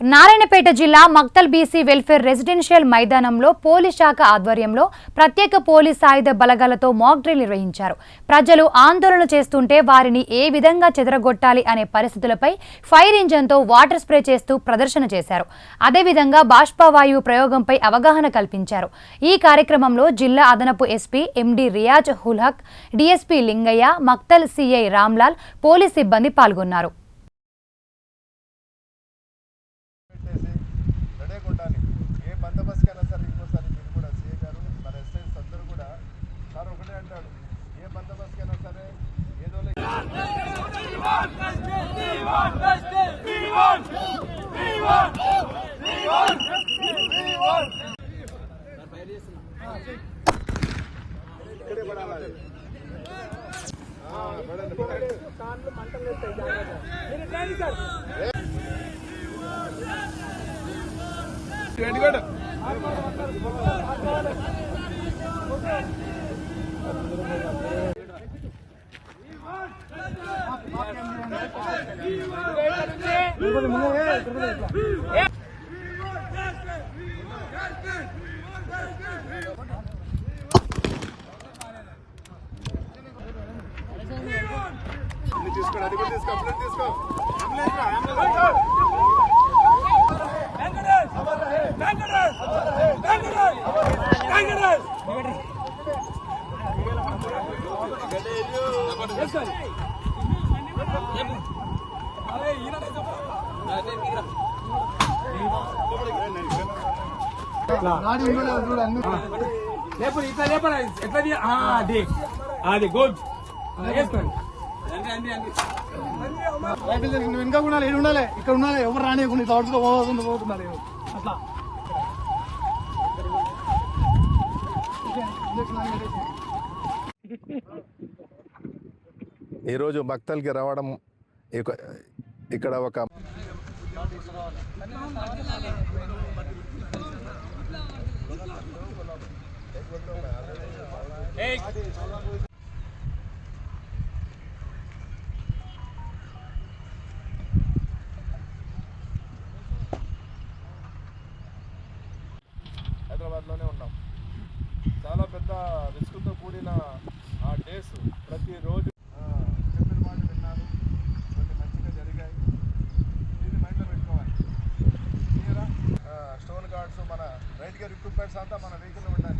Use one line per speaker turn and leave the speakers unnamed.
నారాయణపేట జిల్లా Makthal BC welfare residential మైదానంలో police శాఖ ఆధ్వర్యంలో ప్రత్యేక పోలీస్ ఆయుధ బలగాలతో మాక్ డ్రిల్ నిర్వహించారు. ప్రజలు ఆందోళన చేస్తుంటే వారిని ఏ విధంగా చెదరగొట్టాలి అనే పరిస్థితులపై ఫైర్ ఇంజన్తో వాటర్ స్ప్రే చేస్తూ ప్రదర్శన చేశారు. అదేవిధంగా బాష్పవాయువు ప్రయోగంపై అవగాహన కల్పించారు. ఈ కార్యక్రమంలో జిల్లా అదనపు SP MD Riyaz Ulhaq DSP Lingaiah Maktal CI Ramlal police సిబ్బంది పాల్గొన్నారు.
ఇక్కడే పడాలి ఆ, పడండి, పడండి. అన్ని తీసుకో అది కూడా తీసుకో అప్పుడు తీసుకో
లేపు ఇట్లా ఎట్లా అది అది గుడ్ వేసుకోండి
వెనక ఉండాలి ఏడు ఉండాలి ఇక్కడ ఉండాలి ఎవరు రానియకుండా ఇట్లా పడుతూ పోకుండా పోతున్నారు అట్లా
ఈరోజు భక్తలకి రావడం ఇక్కడ ఒక హైదరాబాద్లోనే ఉన్నాం. చాలా పెద్ద రిస్క్తో కూడిన ఆ డేస్. స్టోన్ మన రైట్ గేర్ ఎక్విప్మెంట్స్ అంతా మన వెహికల్ ఉంటాయి